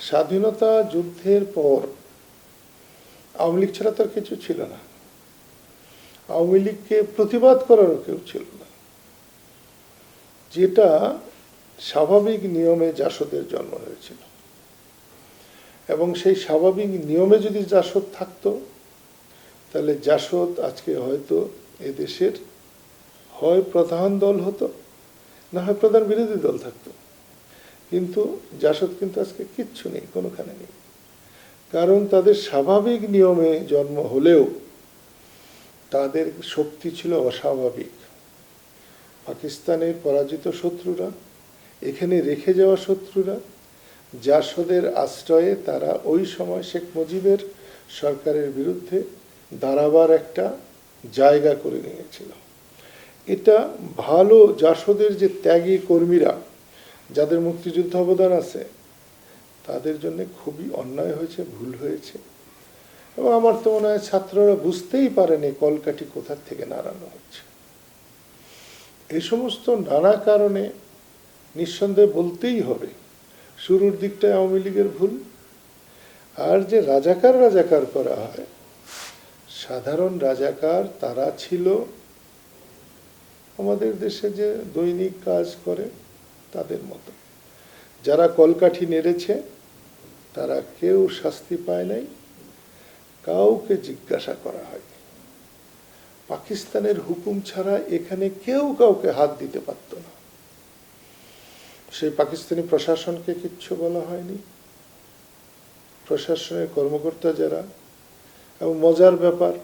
স্বাধীনতা যুদ্ধের পর আওয়ামী লীগ ছাড়া তো কিছু ছিল না। আওয়ামী লীগকে প্রতিবাদ করারও কেউ ছিল না। যেটা স্বাভাবিক নিয়মে জাসদের জন্ম হয়েছিল। এবং সেই স্বাভাবিক নিয়মে যদি জাসদ থাকতো, তাহলে জাসদ আজকে হয়তো এদেশের হয় প্রধান দল হতো, না হয় প্রধান বিরোধী দল থাকতো। কিন্তু জাসদ কিন্তু আজকে কিচ্ছু নেই, কোনোখানে নেই। কারণ তাদের স্বাভাবিক নিয়মে জন্ম হলেও তাদের শক্তি ছিল অস্বাভাবিক। পাকিস্তানের পরাজিত শত্রুরা, এখানে রেখে যাওয়া শত্রুরা, জাসদের আশ্রয়ে তারা ওই সময় শেখ মুজিবের সরকারের বিরুদ্ধে দাঁড়াবার একটা জায়গা করে নিয়েছিল। এটা ভালো জাসদের যে ত্যাগী কর্মীরা যাদের মুক্তিযুদ্ধ অবদান আছে, তাদের জন্য খুবই অন্যায় হয়েছে, ভুল হয়েছে। এবং আমার তো মনে হয় ছাত্ররা বুঝতেই পারেনি কলকাঠি কোথার থেকে নাড়ানো হচ্ছে। এই সমস্ত নানা কারণে নিঃসন্দেহে বলতেই হবে, শুরুর দিকটায় আওয়ামী লীগের ভুল, আর যে রাজাকার রাজাকার করা হয়, সাধারণ রাজাকার তারা ছিল আমাদের দেশে যে দৈনিক কাজ করে তাদের মতো। যারা কলকাঠি নেড়েছে, তারা কেউ শাস্তি পায় নাই। কাউকে জিজ্ঞাসা করা হয়নি। পাকিস্তানের হুকুম ছাড়া এখানে কেউ কাউকে হাত দিতে পারত না। সেই পাকিস্তানি প্রশাসনকে কিচ্ছু বলা হয়নি। প্রশাসনের কর্মকর্তা যারা, এবং মজার ব্যাপার,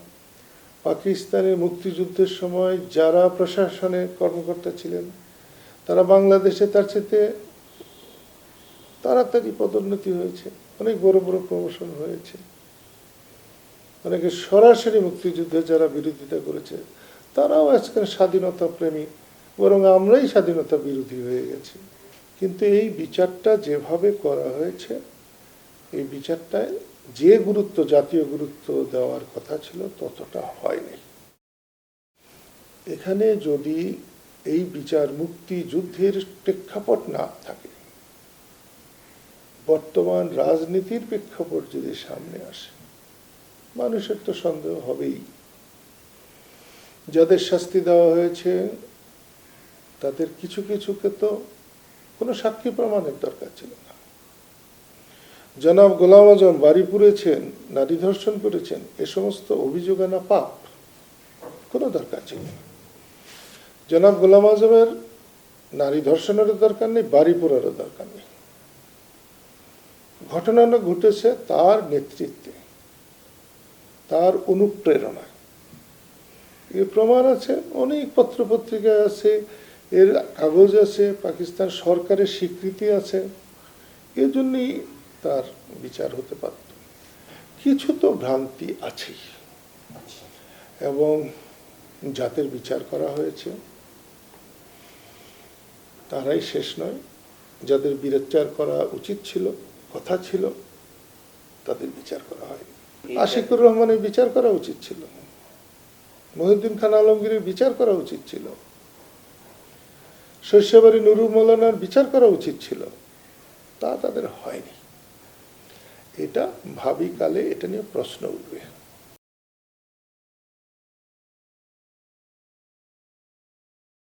পাকিস্তানের মুক্তিযুদ্ধের সময় যারা প্রশাসনের কর্মকর্তা ছিলেন তারা বাংলাদেশে তার সাথে তাড়াতাড়ি পদোন্নতি হয়েছে। অনেক বড় বড় প্রমোশন হয়েছে। অনেকে সরাসরি মুক্তিযুদ্ধে যারা বিরোধিতা করেছে, তারাও আজকাল স্বাধীনতা প্রেমী, বরং আমরাই স্বাধীনতা বিরোধী হয়ে গেছি। কিন্তু এই বিচারটা যেভাবে করা হয়েছে, এই বিচারটায় যে গুরুত্ব, জাতীয় গুরুত্ব দেওয়ার কথা ছিল, ততটা হয়নি। এখানে যদি এই বিচার মুক্তি যুদ্ধের প্রেক্ষাপট না থাকে। বর্তমান রাজনীতির প্রেক্ষাপট যদি সামনে আসে, মানুষের তো সন্দেহ হবেই। যাদের শাস্তি দেওয়া হয়েছে, তাদের কিছু কিছুকে তো কোনো সাক্ষী প্রমাণের দরকার ছিল না। জনাব গোলাম আজম বাড়ি পুড়েছেন নারী ধর্ষণ করেছেন, এ সমস্ত অভিযোগ আনা পাপ, কোনো দরকার ছিল না। জনাব গোলাম আজমের নারী ধর্ষণেরও দরকার নেই, বাড়ি পোড়ারও দরকার নেই। ঘটনাটা ঘটেছে তার নেতৃত্বে, তার অনুপ্রেরণায়। এর প্রমাণ আছে, অনেক পত্রপত্রিকা আছে, এর কাগজ আছে, পাকিস্তান সরকারের স্বীকৃতি আছে। এজন্যই তার বিচার হতে পারত কিছু তো ভ্রান্তি আছেই। এবং যাদের বিচার করা হয়েছে। তারাই শেষ নয়। যাদের বিচার করা উচিত ছিল কথা ছিল তাদের বিচার করা হয়নি। আশিকুর রহমানের বিচার করা উচিত ছিল। মহিউদ্দিন খান আলমগীরের বিচার করা উচিত ছিল। শস্যবাড়ি নুরুল মৌলানার বিচার করা উচিত ছিল। তা তাদের হয়নি। এটা ভাবি কালে এটা নিয়ে প্রশ্ন উঠবে।